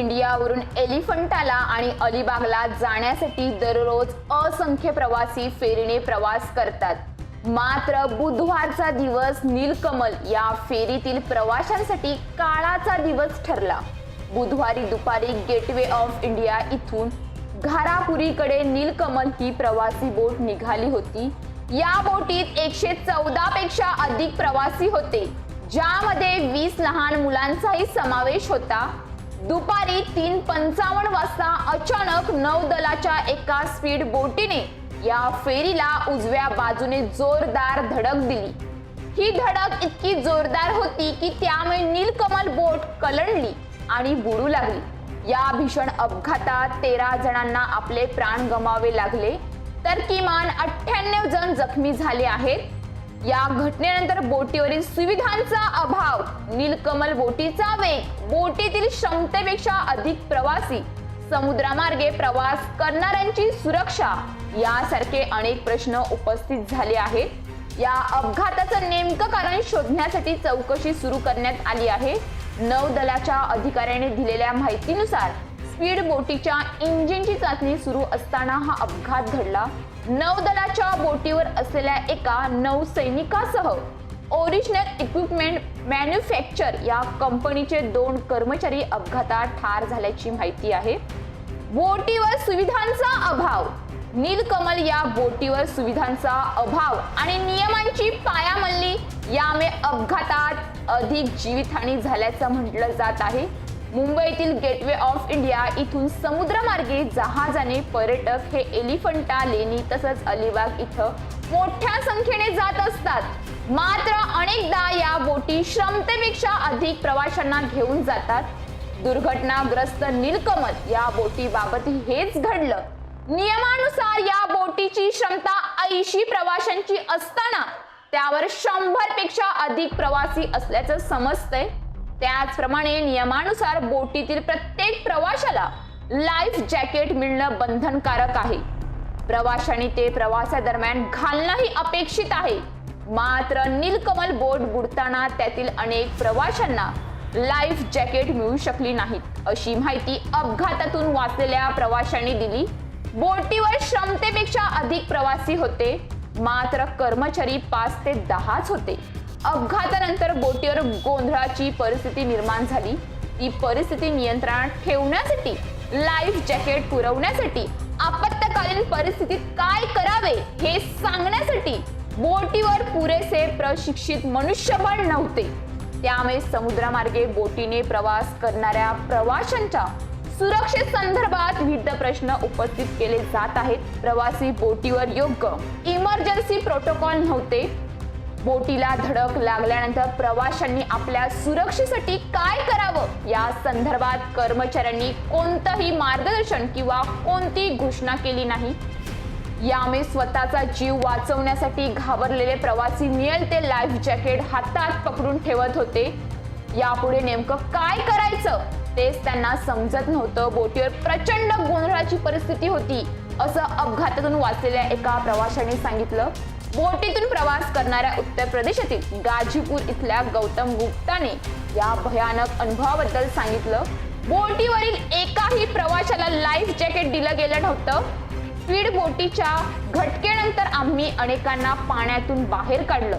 इंडियावरून एलिफंटाला आणि अलिबागला जाण्यासाठी दररोज असंख्य प्रवासी फेरीने प्रवास करतात. मात्र बुधवारचा दिवस नीलकमल या फेरीतील प्रवाशांसाठी काळाचा दिवस ठरला. बुधवारी दुपारी गेटवे ऑफ इंडिया इथून घारापुरीकडे नीलकमल ही प्रवासी बोट निघाली होती. या बोटीत एकशे चौदा पेक्षा अधिक प्रवासी होते ज्यामध्ये वीस लहान मुलांचाही समावेश होता. दुपारी तीन पंचावन्न वाजता अचानक नौदलाच्या एका स्पीड बोटीने या फेरीला उजव्या बाजूने जोरदार धडक दिली. ही धडक इतकी जोरदार होती की त्यामुळे नीलकमल बोट कलंडली आणि बुडू लागली. या भीषण अपघातात तेरा जणांना आपले प्राण गमावे लागले. तर किमान अठ्ठ्याण्णव जण जखमी झाले आहेत. या घटनेनंतर बोटीवरील सुविधांचा अभाव. नीलकमल बोटीचा वेग. बोटीतील क्षमतेपेक्षा अधिक प्रवासी. समुद्रामार्गे प्रवास करणाऱ्यांची सुरक्षा. यासारखे अनेक प्रश्न उपस्थित झाले आहेत. या अपघाताचं नेमकं कारण शोधण्यासाठी चौकशी सुरू करण्यात आली आहे. नौदलाच्या अधिकाऱ्याने दिलेल्या माहितीनुसार स्पीड बोटीच्या इंजिनची चाचणी सुरू असताना हा अपघात घडला. नौदलाच्या बोटीवर असलेल्या एका नौसैनिकासह ओरिजिनल इक्विपमेंट मॅन्युफॅक्चर या कंपनीचे दोन कर्मचारी अपघातात ठार झाल्याची माहिती आहे. बोटीवर सुविधांचा अभाव. नीलकमल या बोटीवर सुविधांचा अभाव आणि नियमांची पायामल्ली यामुळे अपघातात अधिक जीवितहानी झाल्याचं म्हटलं जात आहे. मुंबईतील गेटवे ऑफ इंडिया इथून समुद्रमार्गे जहाजाने पर्यटक हे एलिफंटा लेणी तसंच अलिबाग इथं मोठ्या संख्येने जात असतात. मात्र अनेकदा या बोटी क्षमतेपेक्षा अधिक प्रवाशांना घेऊन जातात. दुर्घटनाग्रस्त नीलकमल या बोटीबाबत हेच घडलं. नियमानुसार या बोटीची क्षमता ऐंशी प्रवाशांची असताना त्यावर शंभरपेक्षा अधिक प्रवासी असल्याचं समजतंय. त्याचप्रमाणे नियमानुसार बोटीतील प्रत्येक प्रवाशाला लाईफ जॅकेट मिळणं बंधनकारक आहे. प्रवाशांनी ते प्रवासादरम्यान घालणंही अपेक्षित आहे. मात्र नीलकमल बोट बुडताना त्यातील अनेक प्रवाशांना लाईफ जॅकेट मिळू शकली नाहीत अशी माहिती अपघातातून वाचलेल्या प्रवाशांनी दिली. बोटीवर क्षमतेपेक्षा अधिक प्रवासी होते. मात्र कर्मचारी पाच ते दहाच होते. अपघातानंतर बोटीवर गोंधळाची परिस्थिती निर्माण झाली. ती परिस्थिती नियंत्रणात ठेवण्यासाठी लाईफ जॅकेट पुरवण्यासाठी आपत्कालीन परिस्थितीत काय करावे हे सांगण्यासाठी बोटीवर पुरेसे प्रशिक्षित मनुष्यबळ नव्हते. त्यामुळे समुद्रामार्गे बोटीने प्रवास करणाऱ्या प्रवाशांच्या सुरक्षे संदर्भात विविध प्रश्न उपस्थित केले जात आहेत. प्रवासी बोटीवर योग्य इमर्जन्सी प्रोटोकॉल नव्हते. बोटीला धडक लागल्यानंतर प्रवाशांनी आपल्या सुरक्षेसाठी काय करावं? या संदर्भात कर्मचाऱ्यांनी कोणतंही मार्गदर्शन किंवा कोणती घोषणा केली नाही. यामुळे स्वतःचा जीव वाचवण्यासाठी घाबरलेले प्रवासी मिळेल ते लाईफ जॅकेट हातात पकडून ठेवत होते. यापुढे नेमकं काय करायचं? तेच त्यांना समजत नव्हतं. बोटीवर प्रचंड गोंधळाची परिस्थिती होती. असं अपघातातून वाचलेल्या एका प्रवाशाने सांगितलं. बोटीतून प्रवास करणाऱ्या उत्तर प्रदेशातील गाजीपूर इथल्या गौतम गुप्ताने या भयानक अनुभवाबद्दल सांगितलं. बोटीवरील एकाही प्रवाशाला लाईफ जॅकेट दिलं गेलं नव्हतं. स्पीड बोटीच्या घटकेनंतर आम्ही अनेकांना पाण्यातून बाहेर काढलं.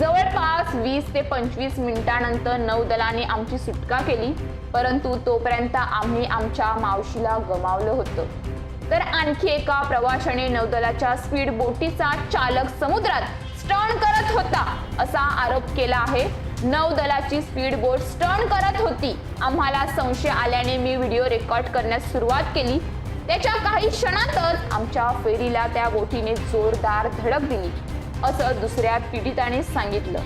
जवळपास वीस ते पंचवीस मिनिटानंतर नौदलाने आमची सुटका केली परंतु तोपर्यंत आम्ही आमच्या मावशीला गमावलं होतं. तर आणखी एका प्रवाशाने नौदलाच्या स्पीड बोटीचा चालक समुद्रात स्टर्न करत होता असा आरोप केला आहे. नौदलाची स्पीड बोट स्टर्न करत होती. आम्हाला संशय आल्याने मी व्हिडिओ रेकॉर्ड करण्यास सुरुवात केली. त्याच्या काही क्षणातच आमच्या फेरीला त्या बोटीने जोरदार धडक दिली. असं दुसऱ्या पीडिताने सांगितलं.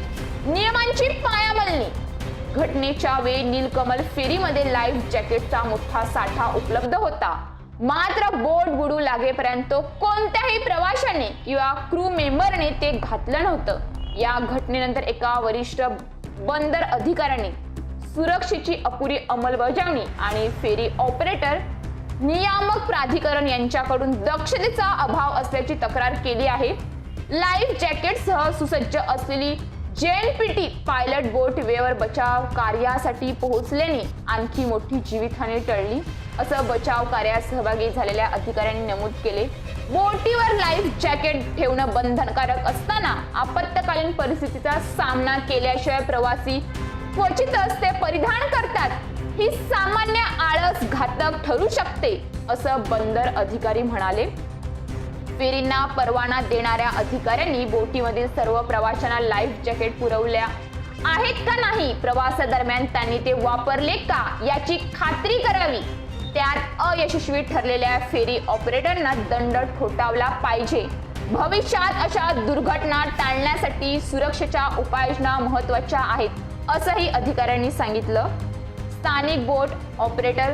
नियमांची पायामलनी घटनेच्या वेळी नीलकमल फेरीमध्ये लाईफ जॅकेटचा मोठा साठा उपलब्ध होता. मात्र बोट बुडू लागेपर्यंत कोणत्याही प्रवाशाने किंवा क्रू मेंबरने ते घातलं नव्हतं. या घटनेनंतर एका वरिष्ठ बंदर अधिकाऱ्याने सुरक्षेची अपुरी अंमलबजावणी आणि फेरी ऑपरेटर नियामक प्राधिकरण यांच्याकडून दक्षतेचा अभाव असल्याची तक्रार केली आहे. लाईफ जॅकेटसह सुसज्ज असलेली जेएनपीटी पायलट बोट वेवर बचाव कार्यासाठी पोहोचल्याने आणखी मोठी जीवितहानी टळली. असं बचाव कार्यात सहभागी झालेल्या अधिकाऱ्यांनी नमूद केले. बोटीवर लाईफ जॅकेट ठेवणं बंधनकारक असताना आपत्कालीन परिस्थितीचा सामना केल्याशिवाय प्रवासी क्वचितच ते परिधान करतात. ही सामान्य आळस घातक ठरू शकते असं बंदर अधिकारी म्हणाले. फेरींना परवाना देणाऱ्या अधिकाऱ्यांनी बोटीमधील सर्व प्रवाशांना लाईफ जॅकेट पुरवल्या. आहेत का नाही? प्रवासादरम्यान त्यांनी ते वापरले का? याची खात्री करावी. त्यात अयशस्वी ठरलेल्या फेरी ऑपरेटरना दंड ठोठावला पाहिजे. भविष्यात अशा दुर्घटना टाळण्यासाठी सुरक्षेच्या उपाययोजना महत्त्वाच्या आहेत असंही अधिकाऱ्यांनी सांगितलं. स्थानिक बोट ऑपरेटर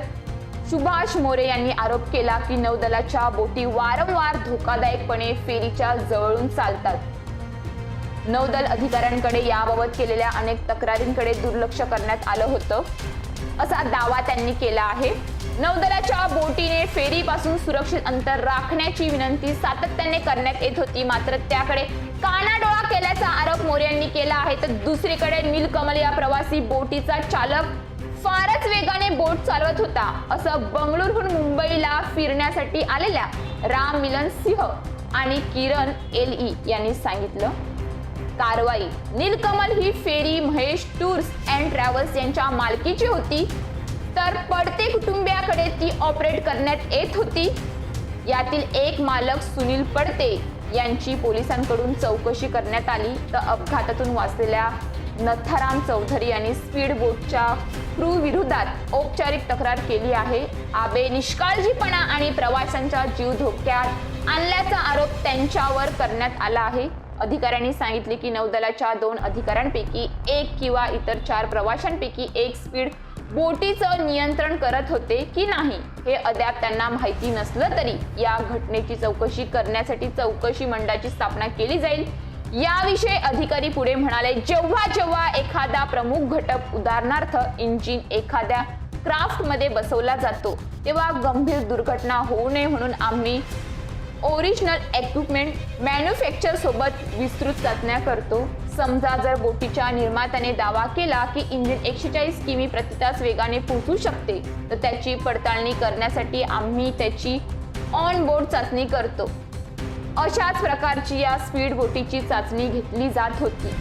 सुभाष मोरे यांनी आरोप केला की नौदलाच्या बोटी वारंवार धोकादायकपणे फेरीच्या जवळून चालतात. नौदल अधिकाऱ्यांकडे याबाबत केलेल्या अनेक तक्रारींकडे दुर्लक्ष करण्यात आलं होतं असा दावा त्यांनी केला आहे. नौदलाच्या बोटीने फेरीपासून सुरक्षित अंतर राखण्याची विनंती सातत्याने करण्यात येत होती. मात्र त्याकडे कानाडोळा केल्याचा आरोप मोर्यांनी केला आहे. तर दुसरीकडे नीलकमल या प्रवासी बोटीचा चालक फारच वेगाने बोट चालवत होता. असं बंगळुरूहून मुंबईला फिरण्यासाठी आलेल्या राम मिलन सिंह आणि किरण एल ई यांनी सांगितलं. कारवाई नीलकमल ही ferry Mahesh tours and travels यांच्या मालकीची होती. तर पडते कुटुंबियाकडे ती ऑपरेट करण्यात येत होती. यातील एक मालक सुनील पडते यांची पोलिसांकडून चौकशी करण्यात आली. तर अपघातातून वाचलेल्या नथाराम चौधरी यांनी स्पीड बोटच्या क्रू विरोधात औपचारिक तक्रार केली आहे. आबे निष्काळजीपणा आणि प्रवाशांचा जीव धोक्यात आणल्याचा आरोप त्यांच्यावर करण्यात आला आहे. अधिकाऱ्यांनी सांगितले की नौदलाच्या दोन अधिकाऱ्यांपैकी एक किंवा इतर चार प्रवाशांपैकी एक स्पीड बोटीचं नियंत्रण करत होते की नाही हे अद्याप त्यांना माहिती नसलं तरी या घटनेची चौकशी करण्यासाठी चौकशी मंडळाची स्थापना केली जाईल. याविषयी अधिकारी पुढे म्हणाले जेव्हा जेव्हा एखादा प्रमुख घटक उदाहरणार्थ इंजिन एखाद्या क्राफ्टमध्ये बसवला जातो तेव्हा गंभीर दुर्घटना होऊ नये म्हणून आम्ही ओरिजिनल इक्विपमेंट मॅन्युफॅक्चर सोबत विस्तृत चाचण्या करतो. समजा जर बोटीच्या निर्मात्याने दावा केला की इंजिन एकशे चाळीस किमी प्रति तास वेगाने पोहोचू शकते तर त्याची पडताळणी करण्यासाठी आम्ही त्याची ऑन बोर्ड चाचणी करतो. अशाच प्रकारची या स्पीड बोटीची चाचणी घेतली जात होती.